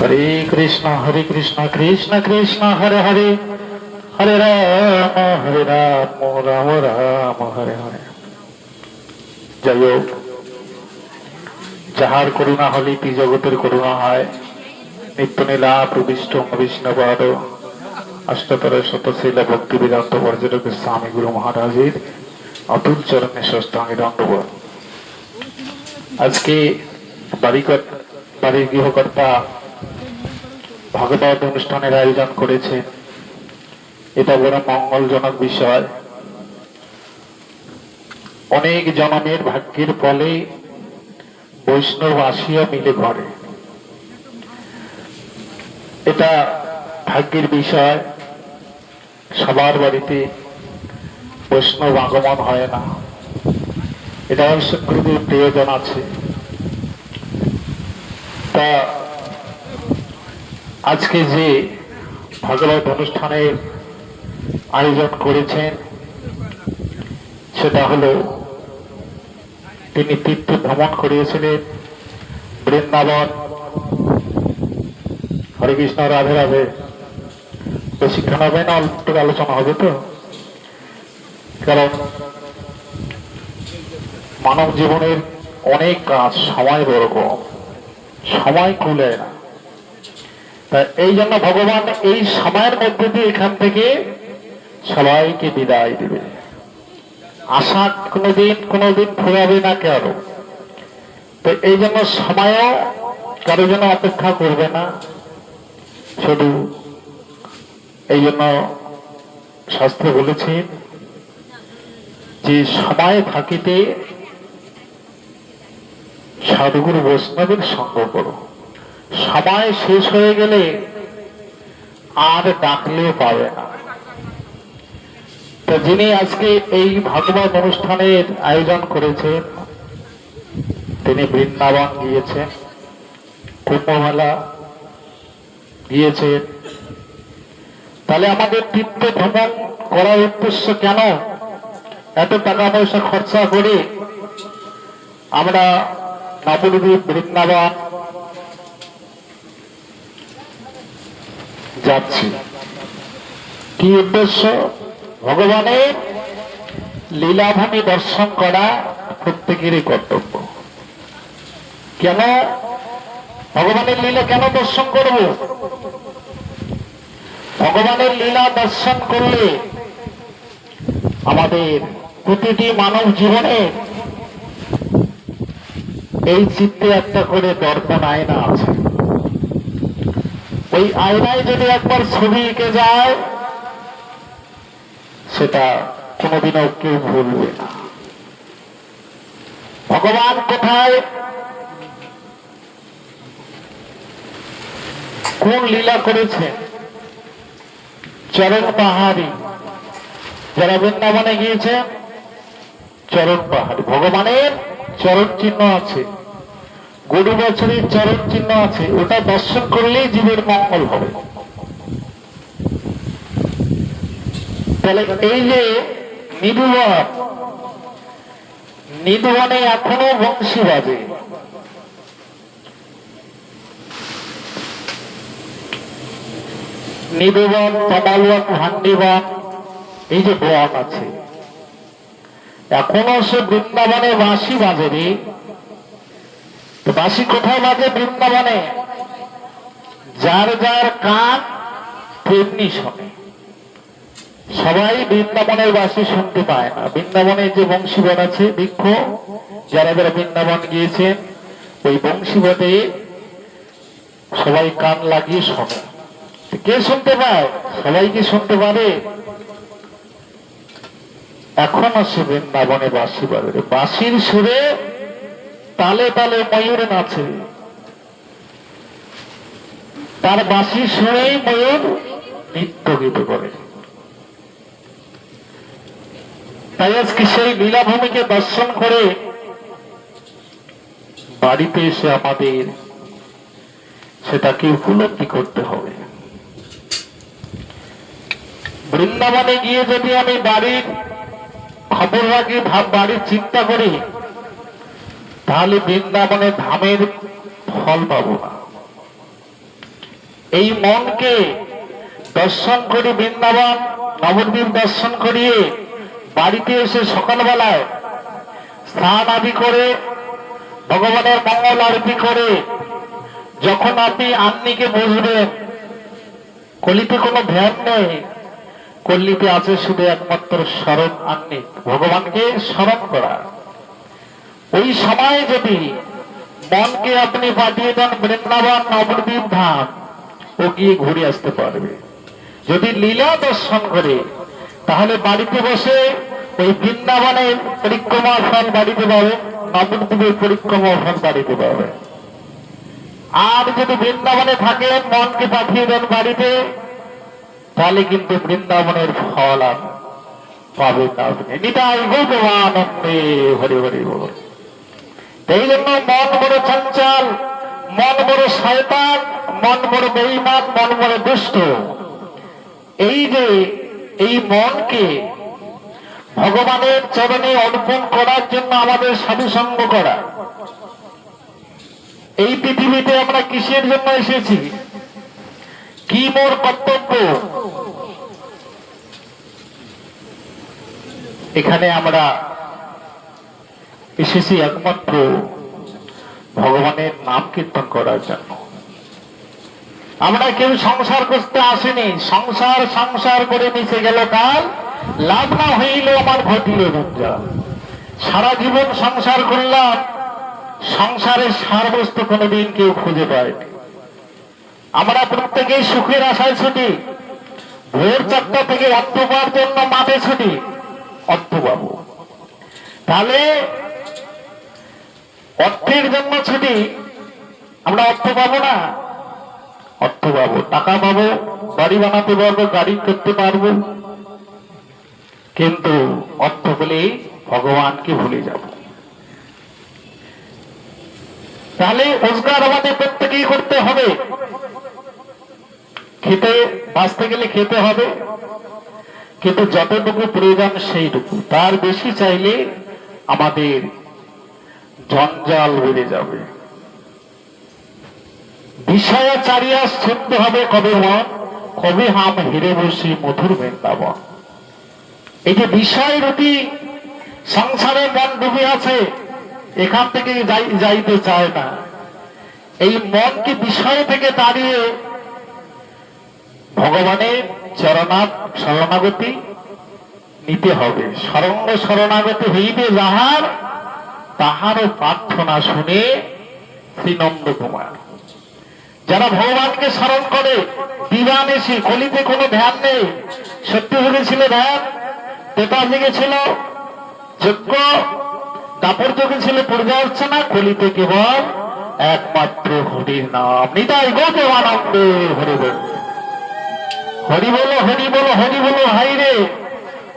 হরে কৃষ্ণ হরে কৃষ্ণ কৃষ্ণ কৃষ্ণ, হরে হরে। হরে রাম হরে রাম রাম রাম, হরে হরে। যাই হোক, যাহার করুণা হলে কি জগতের করুণা হয়? নিত্য নীলা প্রবিষ্ট বিষ্ণুপাদ অষ্টতর শতশীল ভক্তি বেদান্ত পর্যটক স্বামী গুরু মহারাজের অতুল চরণে ষষ্ঠাঙ্গী দণ্ডবোধ। আজকে বাড়ির গৃহকর্তা ভাগবত অনুষ্ঠানের আয়োজন করেছে। এটা বড় মঙ্গলজনক বিষয়। অনেক জনমের ভাগ্যের ফলে বৈষ্ণব আসিয়া মিলে ঘরে। এটা ভাগ্যের বিষয়। সবার বাড়িতে বৈষ্ণব আগমন হয় না। এটা অবশ্য খুবই প্রয়োজন আছে। তা আজকে যে ভাগবত অনুষ্ঠানের আয়োজন করেছেন, সেটা হলো তিনি তীর্থ ভ্রমণ করিয়েছিলেন বৃন্দাবন। হরে কৃষ্ণ রাধে রাধে। বেশিক্ষণ হবে না আলোচনা হবে তো? কারণ মানব জীবনের অনেক কাজ সময় বড় সময় কুলে না। তা এই জন্য ভগবান এই সময়ের মধ্যে দিয়ে এখান থেকে সবাইকে বিদায় দেবে। আশা কোনোদিন কোনোদিন ফুরাবে না কেন তো এই জন্য সময়ও কারও জন্য অপেক্ষা করবে না। শুধু এই জন্য শাস্ত্র বলেছেন যে সময় থাকিতে সাধুগুরু বৈষ্ণবের সঙ্গ করো। সময় শেষ হয়ে গেলে আর ডাকলেও পাবে না। তো যিনি আজকে এই ভাগবত অনুষ্ঠানের আয়োজন করেছেন, তিনি বৃন্দাবন গিয়েছেন, কুম্ভমেলা গিয়েছেন। তাহলে আমাদের তীর্থ ভ্রমণ করার উদ্দেশ্য কেন? এত টাকা পয়সা খরচা করে আমরা নবদ্বীপ বৃন্দাবন। যাচ্ছি। কি উদ্দেশ্য? ভগবানের লীলাভূমি দর্শন করা প্রত্যেকেরই কর্তব্য। কেন? ভগবানের লীলা কেন দর্শন করব? ভগবানের লীলা দর্শন করলে আমাদের প্রতিটি মানব জীবনে এই চিত্তে একটা করে দর্পণ আয়না আছে। ওই আয়নায় যদি একবার ছবি এঁকে যায়, সেটা কোনোদিনও কেউ ভুলবে না। ভগবান কোথায়? কোন লীলা করেছেন? চরণ পাহাড়ি। যারা বৃন্দাবনে গিয়েছেন, চরণ পাহাড়ি। ভগবানের চরণ চিহ্ন আছে। গরু বছরের চরণ চিহ্ন আছে, ওটা দর্শন করলেই জীবের মঙ্গল হবে। তাহলে এই যে নিধুবন, নিধুবনে এখনও বংশী বাজে। নিধুবন, তমালবন ভান্ডিবন এই যে বন আছে। এখনও সে বৃন্দাবনে বাঁশি বাজে রে বাঁশি কোথায় বাজে বৃন্দাবনে। যার যার কান তেমনি শোনে। সবাই বৃন্দাবনের বাসী শুনতে পায় না। বৃন্দাবনের যে বংশীবন আছে, বৃক্ষ, যারা যারা বৃন্দাবন গিয়েছেন, ওই বংশীবনে সবাই কান লাগিয়ে শোনে। কে শুনতে পায়? সবাই কি শুনতে পারে? এখনও সে বৃন্দাবনে বাসি বাজে। বাসির সুরে তালে তালে ময়ূর নাচে। তার বাঁশি শুনেই ময়ূর নৃত্য গীত করে। তাই আজকে সেই লীলাভূমিকে দর্শন করে বাড়িতে এসে আমাদের সেটাকে উপলব্ধি করতে হবে। বৃন্দাবনে গিয়ে যদি আমি বাড়ির খবর রাখি বাড়ির চিন্তা করি তাহলে বৃন্দাবনে ধামের ফল পাবো না। এই মনকে দর্শন করে বৃন্দাবন, নবদ্বীপ দর্শন করিয়ে বাড়িতে এসে সকালবেলায় স্নান আদি করে, ভগবানের মঙ্গল আরতি করে, যখন আপনি আন্নিকে বসবেন, কলিতে কোনো ধ্যান নেই, কল্লিতে আছে শুধু একমাত্র স্মরণ আন্নিক ভগবানকে স্মরণ করা। ওই সময়ে যদি মনকে আপনি পাঠিয়ে দেন বৃন্দাবন, নবদ্বীপ ধাম, ও গিয়ে ঘুরে আসতে পারবে। যদি লীলা দর্শন করে, তাহলে বাড়িতে বসে ওই বৃন্দাবনের পরিক্রমা ফল বাড়িতে পাবে, নবদ্বীপের পরিক্রমা ফল বাড়িতে পাবে। আর যদি বৃন্দাবনে থাকেন, মনকে পাঠিয়ে দেন বাড়িতে, তাহলে কিন্তু বৃন্দাবনের ফল আর পাবে না। আপনি নিতাই গৌতমানন্দে হরে হরে বল। এই জন্য মন বড় চঞ্চল, মন বড় শয়তান, মন বড় বেইমান মন বড় দুষ্ট। এই যে এই মনকে ভগবানের চরণে অর্পণ করার জন্য আমাদের সাধুসঙ্গ করা, এই পৃথিবীতে আমরা কিসের জন্য এসেছি? কি মোর কর্তব্য? এখানে আমরা এসেছি একমাত্র ভগবানের নাম কীর্তন করার জন্য। আমরা কেউ সংসার করতে আসেনি, সংসার সংসার করে মিশে গেল কাল, লাভ না হইল আমার ঘটিল রঞ্জাল সারা জীবন সংসার করলাম, সংসারের সার বস্তু কোনোদিন কেউ খুঁজে পায়নি। আমরা প্রত্যেকেই সুখের আশায় ছুটি, ভোর চারটা থেকে অর্থ পাওয়ার জন্য মাঠে ছুটি অর্থ পাবো তাহলে অর্থের জন্য ছুটি, আমরা অর্থ পাবো না। অর্থ পাবো, টাকা পাবো, বাড়ি বানাতে পারব, গাড়ি করতে পারব। কিন্তু অর্থ পেলে ভগবানকে ভুলে যাব। তাহলে রোজগার আমাদের প্রত্যেকেই করতে হবে। খেতে, বাঁচতে গেলে খেতে হবে। কিন্তু যতটুকু প্রয়োজন সেইটুকু। তার বেশি চাইলে আমাদের জঞ্জাল বেড়ে যাবে। বিষয় চারিয়া শুনতে হবে কবে মন? কবে হাম হিরে বসি মধুর বৃন্দাবন? এই যে বিষয় রুটি সংসারে মন ডুবে আছে, এখান থেকে যাইতে চায় না। এই মনকে বিষয় থেকে দাঁড়িয়ে ভগবানের চরণাত শরণাগতি নিতে হবে। শরণ্য শরণাগতি হইবে যাহার তাহারও প্রার্থনা শুনে শ্রীনন্দ কুমার। যারা ভগবানকে স্মরণ করে দিবানেশি কলিতে কোনো ধ্যান নেই। সত্যি ছিল ধ্যান পেতা জেগেছিল যজ্ঞ দাপর যুগে ছিল পূর্ব অর্চনা, কলিতে কেবল একমাত্র হরির নাম। নিতাই গো গৌতমানন্দ হরি বল। হরি বলো হরি বলো হরি বলো, হাই রে।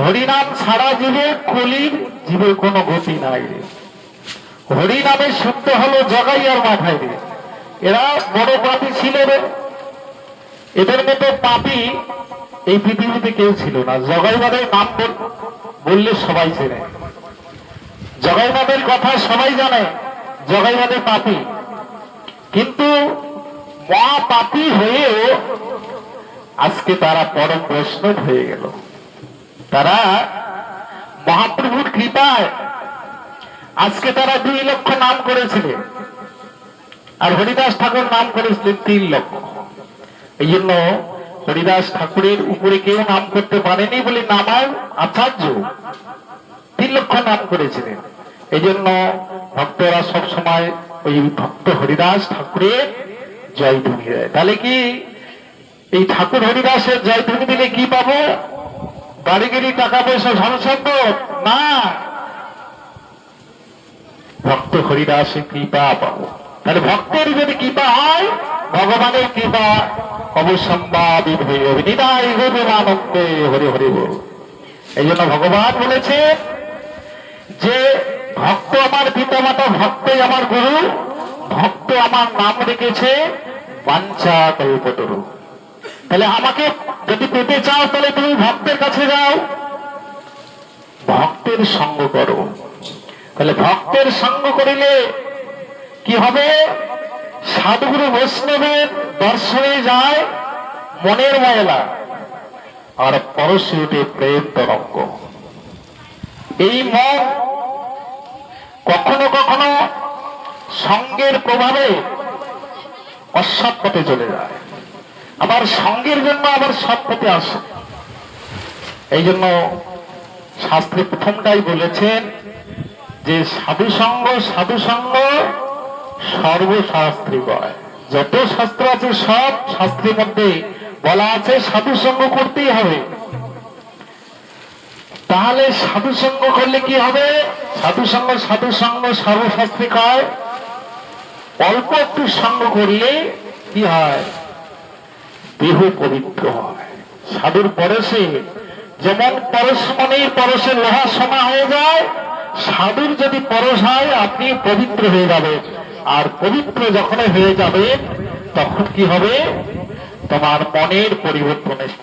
হরিনাম ছাড়া জীবে, কলির জীবে কোনো গতি নাই রে। হরি নামে শুদ্ধ হলো জগাইয়ার মাথায় রে এরা বড় পাপি ছিল এদের মতো পাপি এই পৃথিবীতে কেউ ছিল না। জগাইবাদের নাম বললে সবাই চেনে। জগাইবাদের কথা সবাই জানে, জগাইবাদের পাপি। কিন্তু মা পাপি হয়েও আজকে তারা পরম বৈষ্ণব হয়ে গেল। তারা মহাপ্রভুর কৃপায় আজকে তারা দুই লক্ষ নাম করেছিলেন আর হরিদাস ঠাকুর নাম করেছিলেন তিন লক্ষ। এই জন্য হরিদাস ঠাকুরের উপরে কেউ নাম করতে পারেনি বলে নামার আচার্য তিন লক্ষ নাম করেছিলেন। এই জন্য ভক্তরা সবসময় ওই ভক্ত হরিদাস ঠাকুরের জয় ধ্বনি দেয়। তাহলে কি এই ঠাকুর হরিদাসের জয় ধ্বনি দিলে কি পাবো? বাড়ি গেলি টাকা পয়সা ধন সম্পদ? না। ভক্ত হরিদাসের কৃপা পাবো। তাহলে ভক্তের যদি কৃপা হয়, ভগবানের কৃপা অবসম্বাদিত হয়ে নিদায় গরিমানন্দে হরে হরে বল। এই জন্য ভগবান বলেছে যে, ভক্ত আমার পিতা মাতা ভক্তই আমার গুরু, ভক্ত আমার নাম রেখেছে বাঞ্ছা কল্পতরু। তাহলে আমাকে যদি পেতে চাও, তাহলে তুমি ভক্তের কাছে যাও। ভক্তের সঙ্গ করো। তাহলে ভক্তের সঙ্গ করিলে কি হবে? সাধুগুরু বৈষ্ণবের দর্শনে যায় মনের ময়লা। আর পরশে প্রেম তরঙ্গ। এই মন কখনো কখনো সঙ্গের প্রভাবে অসৎ পথে চলে যায়। আবার সঙ্গের জন্য আবার সৎ পথে আসে। এই জন্য শাস্ত্রে প্রথমটাই বলেছেন যে সাধু সঙ্গ সাধু সঙ্গ সর্বশাস্ত্রী কয় যত শাস্ত্র আছে, সব শাস্ত্রের মধ্যে বলা আছে সাধু সঙ্গ করতেই হবে। তাহলে সাধু সঙ্গ করলে কি হবে? সাধু সঙ্গ সাধু সঙ্গ সর্বশাস্ত্রী কয়। অল্প একটু সঙ্গ করলে কি হয়? দেহ পবিত্র হয়। সাধুর পরশে যেমন পরশ মনেই পরশে লোহা সমা হয়ে যায় সাধুর যদি পরশ হয়, আপনি পবিত্র হয়ে যাবেন আর পবিত্র যখন হয়ে যাবে, তখন কি হবে? তোমার মনের পরিবর্তন এসে